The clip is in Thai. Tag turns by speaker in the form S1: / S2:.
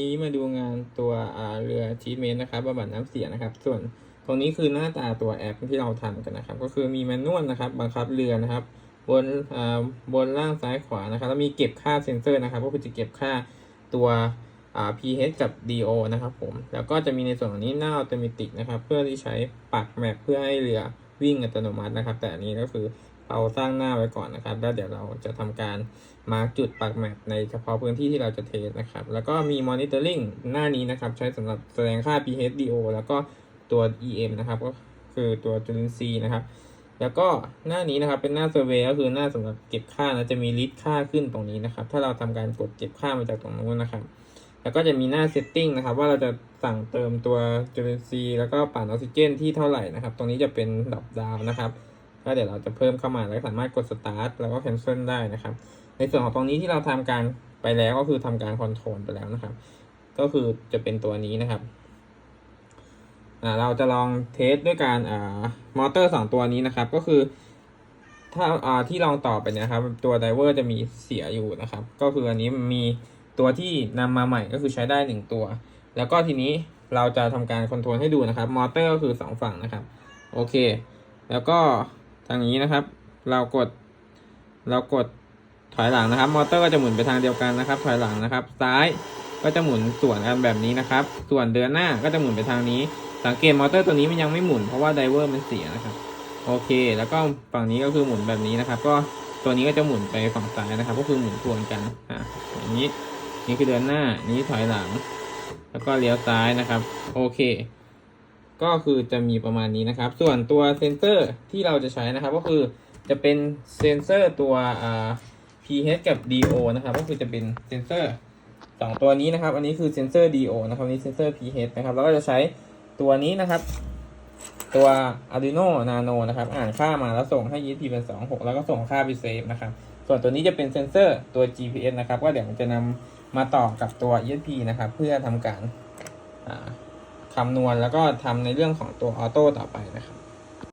S1: นี้มาดูงานตัวเรือทีเมนนะครับบำบัดน้ำเสียนะครับ ส่วนตรงนี้คือหน้าตาตัวแอปที่เราทำกันนะครับ ก็คือมีแมนนวลนะครับ บังคับเรือนะครับ บนบนล่างซ้ายขวานะครับ แล้วมีเก็บค่าเซ็นเซอร์นะครับ ก็คือจะเก็บค่าตัว pH กับ DO นะครับผม แล้วก็จะมีในส่วนของนี้หน้าอัตโนมัตินะครับ เพื่อที่ใช้ปักแมปเพื่อให้เรือ วิ่งอัตโนมัตินะครับ แต่อันนี้ก็คือเราสร้างหน้าไว้ก่อนนะครับ แล้วเดี๋ยวเราจะทำการมาร์กจุดปักแมปในเฉพาะพื้นที่ที่เราจะเทสนะครับ แล้วก็มี monitoring หน้านี้นะครับ ใช้สำหรับแสดงค่า pH DO แล้วก็ตัว EM นะครับ ก็คือตัวจุลินทรีย์นะครับ แล้วก็หน้านี้นะครับเป็นหน้า survey ก็คือหน้าสำหรับเก็บค่านะจะมีลิสต์ค่าขึ้นตรงนี้นะครับ ถ้าเราทำการกดเก็บค่ามาจากตรงนู้นนะครับ แล้วก็จะมีหน้า setting นะครับ ว่าเราจะสั่งเติมตัวจุลินทรีย์แล้วก็ปั่นออกซิเจนที่เท่าไหร่นะครับ ตรงนี้จะเป็นดรอปดาวนะครับก็เดี๋ยวเราจะเพิ่มเข้ามาแล้วสามารถกด start แล้วก็ cancel ได้นะครับ ในส่วนของตรงนี้ที่เราทำการไปแล้วก็คือทำการคอนโทรลไปแล้วนะครับ ก็คือจะเป็นตัวนี้นะครับอ่าเราจะลองเทสด้วยการอ่ามอเตอร์สองตัวนี้นะครับ ก็คือถ้าอ่าที่ลองต่อไปเนี่ยครับ ตัวไดเวอร์จะมีเสียอยู่นะครับ ก็คืออันนี้มี ตัวที่นำมาใหม่ก็คือใช้ได้หนึ่งตัว แล้วก็ทีนี้เราจะทำการคอนโทรลให้ดูนะครับ มอเตอร์ก็คือสองฝั่งนะครับ โอเค แล้วก็ทางนี้นะครับ เรากด เรากดถอยหลังนะครับ มอเตอร์ก็จะหมุนไปทางเดียวกันนะครับ ถอยหลังนะครับ ซ้ายก็จะหมุนส่วนกันแบบนี้นะครับ ส่วนเดินหน้าก็จะหมุนไปทางนี้ สังเกตมอเตอร์ตัวนี้มันยังไม่หมุนเพราะว่าไดเวอร์มันเสียนะครับ โอเค แล้วก็ฝั่งนี้ก็คือหมุนแบบนี้นะครับ ก็ตัวนี้ก็จะหมุนไปฝั่งซ้ายนะครับ ก็คือหมุนทวนกันอะอย่างนี้ นี่คือเดินหน้า นี้ถอยหลัง แล้วก็เลี้ยวซ้ายนะครับ โอเค ก็คือจะมีประมาณนี้นะครับ ส่วนตัวเซนเซอร์ที่เราจะใช้นะครับ ก็คือจะเป็นเซนเซอร์ตัวอ่า pH กับ DO นะครับ ก็คือจะเป็นเซนเซอร์สองตัวนี้นะครับ อันนี้คือเซนเซอร์ DO นะครับนนี้เซนเซอร์ pH นะครับ แล้วก็จะใช้ตัวนี้นะครับ ตัว Arduino Nano นะครับ อ่านค่ามาแล้วส่งให้ ESP เป็น26 แล้วก็ส่งค่าไปเซฟนะครับ ส่วนตัวนี้จะเป็นเซนเซอร์ตัว GPS นะครับ ก็เดี๋ยวจะนำ มาต่อกับตัว ESP นะครับ เพื่อทำการคำนวณแล้วก็ทำในเรื่องของตัวออโต้ต่อไปนะครับ